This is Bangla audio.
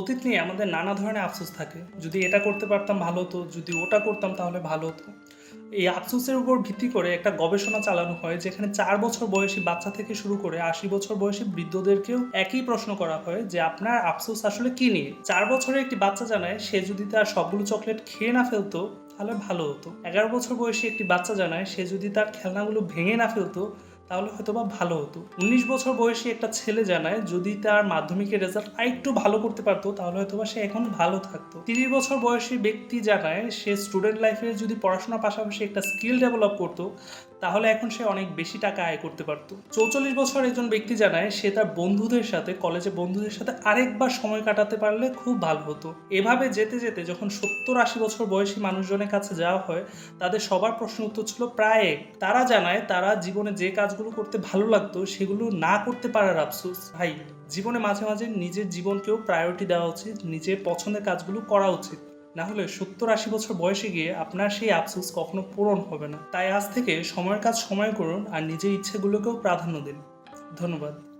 অতীত নিয়ে আমাদের নানা ধরনের আফসোস থাকে। যদি এটা করতে পারতাম ভালো হতো, যদি ওটা করতাম তাহলে ভালো হতো। এই আফসোসের উপর ভিত্তি করে একটা গবেষণা চালানো হয়, যেখানে চার বছর বয়সী বাচ্চা থেকে শুরু করে আশি বছর বয়সী বৃদ্ধদেরকেও একই প্রশ্ন করা হয় যে, আপনার আফসোস আসলে কি নিয়ে? চার বছরের একটি বাচ্চা জানায়, সে যদি তার সবগুলো চকলেট খেয়ে না ফেলতো, তাহলে ভালো হতো। এগারো বছর বয়সী একটি বাচ্চা জানায়, সে যদি তার খেলনাগুলো ভেঙে না ফেলতো তাহলে হয়তো বা ভালো হতো। উনিশ বছর বয়সী একটা ছেলে জানায়, যদি তার মাধ্যমিকের রেজাল্ট আরেকটু ভালো করতে পারতো, তাহলে হয়তো বা সে এখন ভালো থাকতো। তিরিশ বছর বয়সী ব্যক্তি জানায়, সে স্টুডেন্ট লাইফে যদি পড়াশোনার পাশাপাশি একটা স্কিল ডেভেলপ করতো, তাহলে এখন সে অনেক বেশি টাকা আয় করতে পারতো। চৌচল্লিশ বছর একজন ব্যক্তি জানায়, সে তার বন্ধুদের সাথে কলেজে বন্ধুদের সাথে আরেকবার সময় কাটাতে পারলে খুব ভালো হতো। এভাবে যেতে যেতে যখন সত্তর আশি বছর বয়সী মানুষজনের কাছে যাওয়া হয়, তাদের সবার প্রশ্ন উত্তর ছিল প্রায় তারা জানায়, তারা জীবনে যে কাজগুলো করতে ভালো লাগতো, সেগুলো না করতে পারার আফসোস। ভাই, জীবনে মাঝে মাঝে নিজের জীবনকেও প্রায়োরিটি দেওয়া উচিত, নিজের পছন্দের কাজগুলো করা উচিত। না হলে সত্তর আশি বছর বয়সে গিয়ে আপনার সেই আফসোস কখনো পূরণ হবে না। তাই আজ থেকে সময়ের কাজ সময় করুন আর নিজের ইচ্ছেগুলোকেও প্রাধান্য দিন। ধন্যবাদ।